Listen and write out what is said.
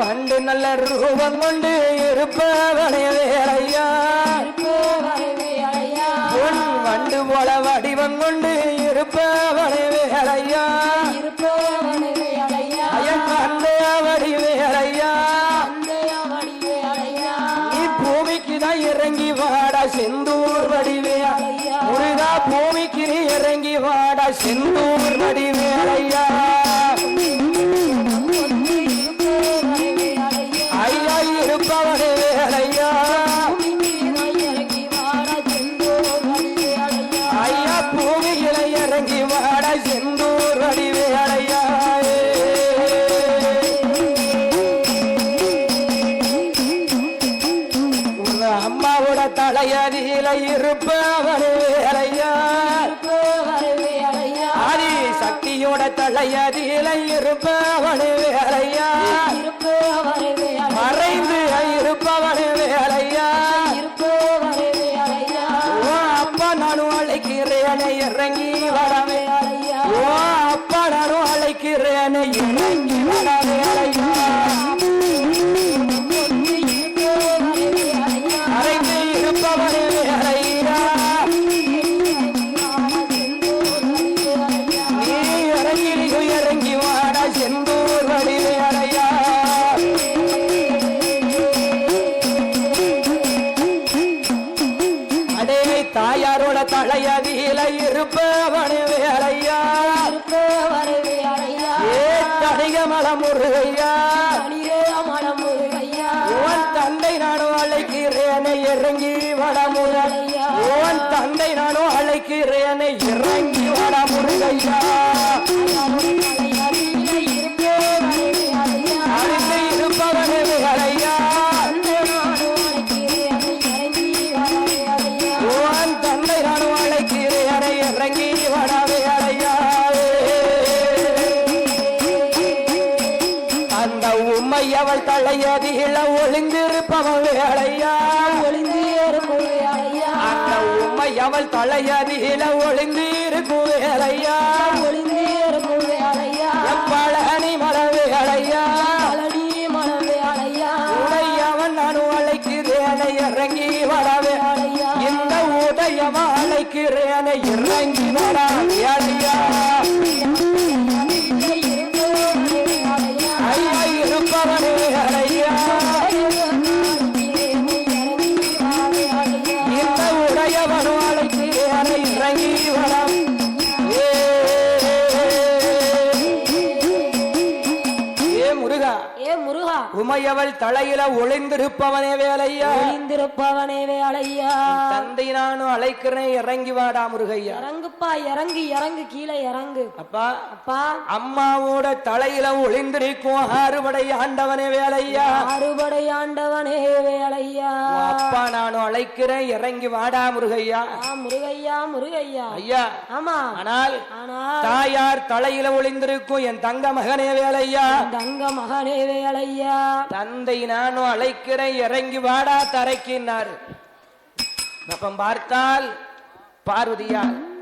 வண்டு நல்ல ரூபம் கொண்டு இருப்பவனே வேலையா? பொன் வண்டு போல வடிவம் கொண்டு இருப்பவனே வேலையா? வடி வேலையா? நீ பூமிக்கு தான் இறங்கி வாடா செந்தூர் வடிவேயா முருகா பூமிக்கு நீ இறங்கி வாடா செந்தூர் வடிவேலையா அம்மாவோட தலையடியில இருப்பவனே வேலையா ஆதி சக்தியோட தலையடியில இருப்பவனே வேலையா மறைந்து இருப்பவனே வேலையா ஓ அப்பா நானும் அழைக்கிறேனே இறங்கி வரவே. ஓ அப்பா நானும் அழைக்கிறேனே இறங்கி வர அடே தாயாரோட தலைய வீல இருப்பவன் வேலையா? ஏ தடிக மலம் முருகையா உன் தந்தை நானும் அழைக்கிறேனை இறங்கி வடமுறையா முருகையா உன் தந்தை நானும் அழைக்கிறேனை இறங்கி வடமுருகையா? அவள் தலையதில ஒளிந்திருப்பவள் வேலையா? அந்த உண்மை அவள் தலையதில ஒளிந்திருக்கும் வேலையா? பழனி மல வேலையா? உடையவன் நானும் அழைக்கிறேனை இறங்கி வரவே இந்த உடையவன் அழைக்கிறேனை இறங்கி வர வேலையா? இருப்பவனே வேலையா இறங்கி வர முருகா ஏ முருகா. உமையவள் தலையில ஒளிந்திருப்பவனே வேலையா ஒளிந்திருப்பவனே வேலையா தந்தை நானும் அழைக்கிறேன் இறங்கி வாடா முருகையா. இறங்குப்பா இறங்கு இறங்கு கீழே இறங்கு. அப்பா அப்பா. அம்மாவோட தலையில ஒளிந்திருக்கும் ஆறுபடை ஆண்டவனே வேலையா அறுபடை ஆண்டவனே வேலையா அப்பா நானும் அழைக்கிறேன் இறங்கி வாடா முருகையா. முருகையா முருகையா. ஐயா ஆமா. ஆனால் ஆனா தாயார் தலையில ஒளிந்திருக்கும் என் தங்க மகனே வேலையா தங்க மகனே வேலையா? தந்தை நானும் அழைக்கிறேன். இறங்கி வாடா தரைக்கினார் அப்பம் பார்த்தால் பார்வதியார்.